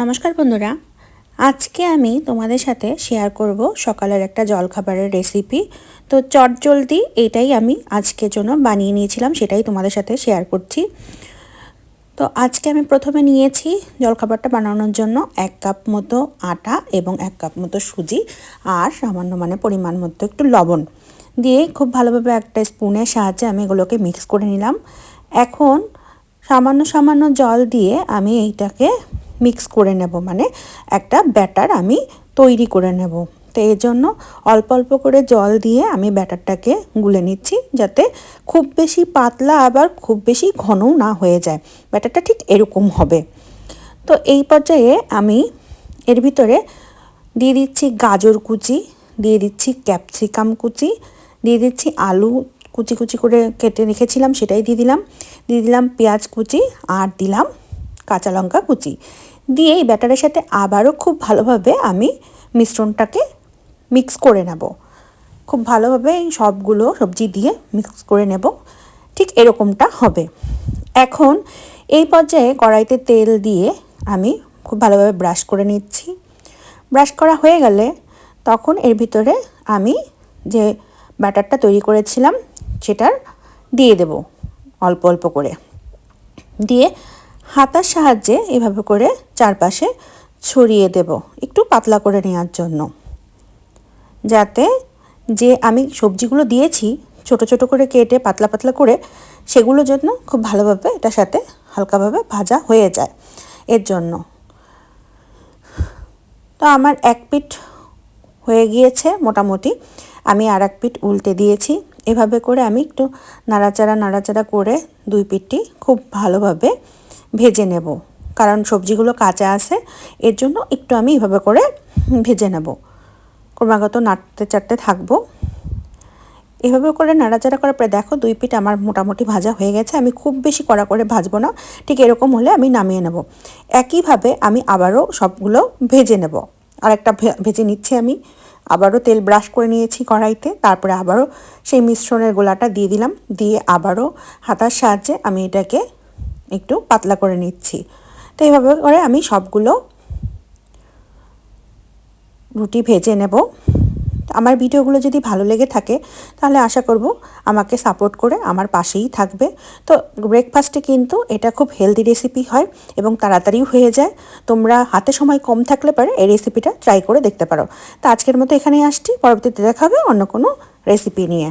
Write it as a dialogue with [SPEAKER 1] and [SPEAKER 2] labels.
[SPEAKER 1] নমস্কার বন্ধুরা। আজকে আমি তোমাদের সাথে শেয়ার করব সকালের একটা জলখাবারের রেসিপি তো চটজলদি এটাই আমি আজকের জন্য বানিয়ে নিয়েছিলাম, সেটাই তোমাদের সাথে শেয়ার করছি। তো আজকে আমি প্রথমে নিয়েছি জলখাবারটা বানানোর জন্য এক কাপ মতো আটা এবং এক কাপ মতো সুজি আর সামান্য মানে পরিমাণ মতো একটু লবণ। দিয়ে খুব ভালোভাবে একটা স্পুনের সাহায্যে আমি এগুলোকে মিক্স করে নিলাম। এখন সামান্য সামান্য জল দিয়ে আমি এইটাকে মিক্স করে নেব মানে একটা ব্যাটার আমি তৈরি করে নেব। তো এর জন্য অল্প অল্প করে জল দিয়ে আমি ব্যাটারটাকে গুলে নিচ্ছি, যাতে খুব বেশি পাতলা আবার খুব বেশি ঘনও না হয়ে যায়। ব্যাটারটা ঠিক এরকম হবে। তো এই পর্যায়ে আমি এর ভিতরে দিয়ে দিচ্ছি গাজর কুচি, দিয়ে দিচ্ছি ক্যাপসিকাম কুচি, দিয়ে দিচ্ছি আলু কুচি কুচি করে কেটে রেখেছিলাম, সেটাই দিয়ে দিলাম। দিয়ে দিলাম পেঁয়াজ কুচি আর দিলাম কাঁচা লঙ্কা কুচি। দিয়ে এই ব্যাটারের সাথে আবারও খুব ভালোভাবে আমি মিশ্রণটাকে মিক্স করে নেব। খুব ভালোভাবে এই সবগুলো সবজি দিয়ে মিক্স করে নেব। ঠিক এরকমটা হবে। এখন এই পর্যায়ে কড়াইতে তেল দিয়ে আমি খুব ভালোভাবে ব্রাশ করে নিচ্ছি। ব্রাশ করা হয়ে গেলে তখন এর ভিতরে আমি যে ব্যাটারটা তৈরি করেছিলাম, সেটার দিয়ে দেব অল্প অল্প করে। দিয়ে হাতার সাহায্যে এভাবে করে চারপাশে ছড়িয়ে দেব, একটু পাতলা করে নেওয়ার জন্য। যাতে যে আমি সবজিগুলো দিয়েছি, ছোট ছোট করে কেটে পাতলা পাতলা করে সেগুলোর জন্য খুব ভালোভাবে এটার সাথে হালকাভাবে ভাজা হয়ে যায় এর জন্য। তো আমার এক পিঠ হয়ে গিয়েছে মোটামুটি, আমি আর এক পিঠ উল্টে দিয়েছি। এভাবে করে আমি একটু নাড়াচাড়া নাড়াচাড়া করে দুই পিঠটি খুব ভালোভাবে ভেজে নেব। কারণ সবজিগুলো কাঁচা আছে, এর জন্য একটু আমি এভাবে করে ভেজে নেব। ক্রমাগত নাড়তে চাড়তে থাকব। এভাবে করে নাড়াচাড়া করার পরে দেখো দুই পিঠ আমার মোটামুটি ভাজা হয়ে গেছে, আমি খুব বেশি কড়া করে ভাজবো না, ঠিক এরকম হলে আমি নামিয়ে নেব। একইভাবে আমি আবারও সবগুলো ভেজে নেব। আরেকটা ভেজে নিচ্ছি আমি। আবারও তেল ব্রাশ করে নিয়েছি কড়াইতে, তারপরে আবারও সেই মিশ্রণের গোলাটা দিয়ে দিলাম। দিয়ে আবারও হাতার সাহায্যে আমি এটাকে একটু পাতলা করে নিচ্ছি। তো এইভাবে করে আমি সবগুলো রুটি ভেজে নেব। আমার ভিডিওগুলো যদি ভালো লেগে থাকে, তাহলে আশা করব আমাকে সাপোর্ট করে আমার পাশেই থাকবে। তো ব্রেকফাস্টে কিন্তু এটা খুব হেলদি রেসিপি হয় এবং তাড়াতাড়িও হয়ে যায়। তোমরা হাতে সময় কম থাকলে পারে এই রেসিপিটা ট্রাই করে দেখতে পারো। তো আজকের মতো এখানেই আসছি, পরবর্তীতে দেখাবে অন্য কোনো রেসিপি নিয়ে।